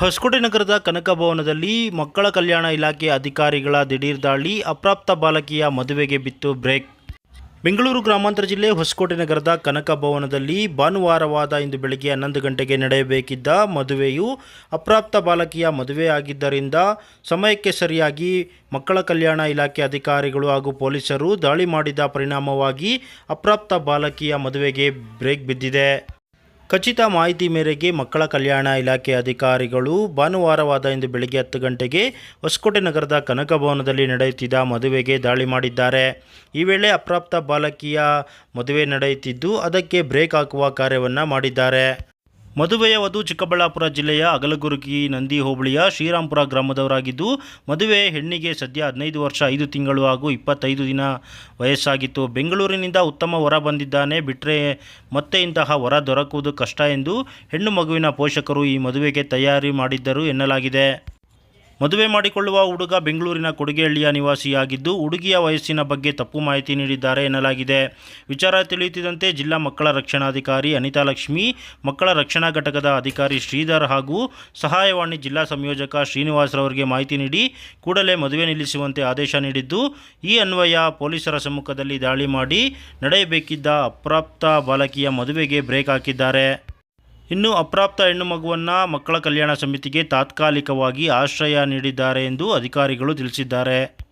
ಹೊಸಕೋಟೆ ನಗರದ ಕನಕ ಭವನದಲ್ಲಿ ಮಕ್ಕಳ ಕಲ್ಯಾಣ ಇಲಾಖೆ ಅಧಿಕಾರಿಗಳ ದಿಢೀರ್ ದಾಳಿ, ಅಪ್ರಾಪ್ತ ಬಾಲಕಿಯ ಮದುವೆಗೆ ಬಿತ್ತು ಬ್ರೇಕ್. ಬೆಂಗಳೂರು ಗ್ರಾಮಾಂತರ ಜಿಲ್ಲೆ ಹೊಸಕೋಟೆ ನಗರದ ಕನಕ ಭವನದಲ್ಲಿ ಭಾನುವಾರವಾದ ಇಂದು ಬೆಳಗ್ಗೆ ಹನ್ನೊಂದು ಗಂಟೆಗೆ ನಡೆಯಬೇಕಿದ್ದ ಮದುವೆಯು ಅಪ್ರಾಪ್ತ ಬಾಲಕಿಯ ಮದುವೆಯಾಗಿದ್ದರಿಂದ ಸಮಯಕ್ಕೆ ಸರಿಯಾಗಿ ಮಕ್ಕಳ ಕಲ್ಯಾಣ ಇಲಾಖೆ ಅಧಿಕಾರಿಗಳು ಹಾಗೂ ಪೊಲೀಸರು ದಾಳಿ ಮಾಡಿದ ಪರಿಣಾಮವಾಗಿ ಅಪ್ರಾಪ್ತ ಬಾಲಕಿಯ ಮದುವೆಗೆ ಬ್ರೇಕ್ ಬಿದ್ದಿದೆ. ಖಚಿತ ಮಾಹಿತಿ ಮೇರೆಗೆ ಮಕ್ಕಳ ಕಲ್ಯಾಣ ಇಲಾಖೆ ಅಧಿಕಾರಿಗಳು ಭಾನುವಾರವಾದ ಇಂದು ಬೆಳಗ್ಗೆ ಹತ್ತು ಗಂಟೆಗೆ ಹೊಸಕೋಟೆ ನಗರದ ಕನಕ ಭವನದಲ್ಲಿ ನಡೆಯುತ್ತಿದ್ದ ಮದುವೆಗೆ ದಾಳಿ ಮಾಡಿದ್ದಾರೆ. ಈ ವೇಳೆ ಅಪ್ರಾಪ್ತ ಬಾಲಕಿಯ ಮದುವೆ ನಡೆಯುತ್ತಿದ್ದು, ಅದಕ್ಕೆ ಬ್ರೇಕ್ ಹಾಕುವ ಕಾರ್ಯವನ್ನು ಮಾಡಿದ್ದಾರೆ. ಮದುವೆಯ ವಧು ಚಿಕ್ಕಬಳ್ಳಾಪುರ ಜಿಲ್ಲೆಯ ಅಗಲಗುರುಗಿ ನಂದಿ ಹೋಬಳಿಯ ಶ್ರೀರಾಂಪುರ ಗ್ರಾಮದವರಾಗಿದ್ದು, ಮದುವೆ ಹೆಣ್ಣಿಗೆ ಸದ್ಯ ಹದಿನೈದು ವರ್ಷ, ಐದು ತಿಂಗಳು ಹಾಗೂ ಇಪ್ಪತ್ತೈದು ದಿನ ವಯಸ್ಸಾಗಿತ್ತು. ಬೆಂಗಳೂರಿನಿಂದ ಉತ್ತಮ ವರ ಬಂದಿದ್ದಾನೆ. ಬಿಟ್ಟರೆ ಮತ್ತೆ ಇಂತಹ ವರ ದೊರಕುವುದು ಕಷ್ಟ ಎಂದು ಹೆಣ್ಣು ಮಗುವಿನ ಪೋಷಕರು ಈ ಮದುವೆಗೆ ತಯಾರಿ ಮಾಡಿದ್ದರು ಎನ್ನಲಾಗಿದೆ. ಮದುವೆ ಮಾಡಿಕೊಳ್ಳುವ ಹುಡುಗ ಬೆಂಗಳೂರಿನ ಕೊಡುಗೆಹಳ್ಳಿಯ ನಿವಾಸಿಯಾಗಿದ್ದು, ಹುಡುಗಿಯ ವಯಸ್ಸಿನ ಬಗ್ಗೆ ತಪ್ಪು ಮಾಹಿತಿ ನೀಡಿದ್ದಾರೆ ಎನ್ನಲಾಗಿದೆ. ವಿಚಾರ ತಿಳಿಯುತ್ತಿದ್ದಂತೆ ಜಿಲ್ಲಾ ಮಕ್ಕಳ ರಕ್ಷಣಾಧಿಕಾರಿ ಅನಿತಾ ಲಕ್ಷ್ಮಿ, ಮಕ್ಕಳ ರಕ್ಷಣಾ ಘಟಕದ ಅಧಿಕಾರಿ ಶ್ರೀಧರ್ ಹಾಗೂ ಸಹಾಯವಾಣಿ ಜಿಲ್ಲಾ ಸಂಯೋಜಕ ಶ್ರೀನಿವಾಸ್ರವರಿಗೆ ಮಾಹಿತಿ ನೀಡಿ, ಕೂಡಲೇ ಮದುವೆ ನಿಲ್ಲಿಸುವಂತೆ ಆದೇಶ ನೀಡಿದ್ದು, ಈ ಅನ್ವಯ ಪೊಲೀಸರ ಸಮ್ಮುಖದಲ್ಲಿ ದಾಳಿ ಮಾಡಿ ನಡೆಯಬೇಕಿದ್ದ ಅಪ್ರಾಪ್ತ ಬಾಲಕಿಯ ಮದುವೆಗೆ ಬ್ರೇಕ್ ಹಾಕಿದ್ದಾರೆ. ಇನ್ನು ಅಪ್ರಾಪ್ತ ಹೆಣ್ಣು ಮಗುವನ್ನು ಮಕ್ಕಳ ಕಲ್ಯಾಣ ಸಮಿತಿಗೆ ತಾತ್ಕಾಲಿಕವಾಗಿ ಆಶ್ರಯ ನೀಡಿದ್ದಾರೆ ಎಂದು ಅಧಿಕಾರಿಗಳು ತಿಳಿಸಿದ್ದಾರೆ.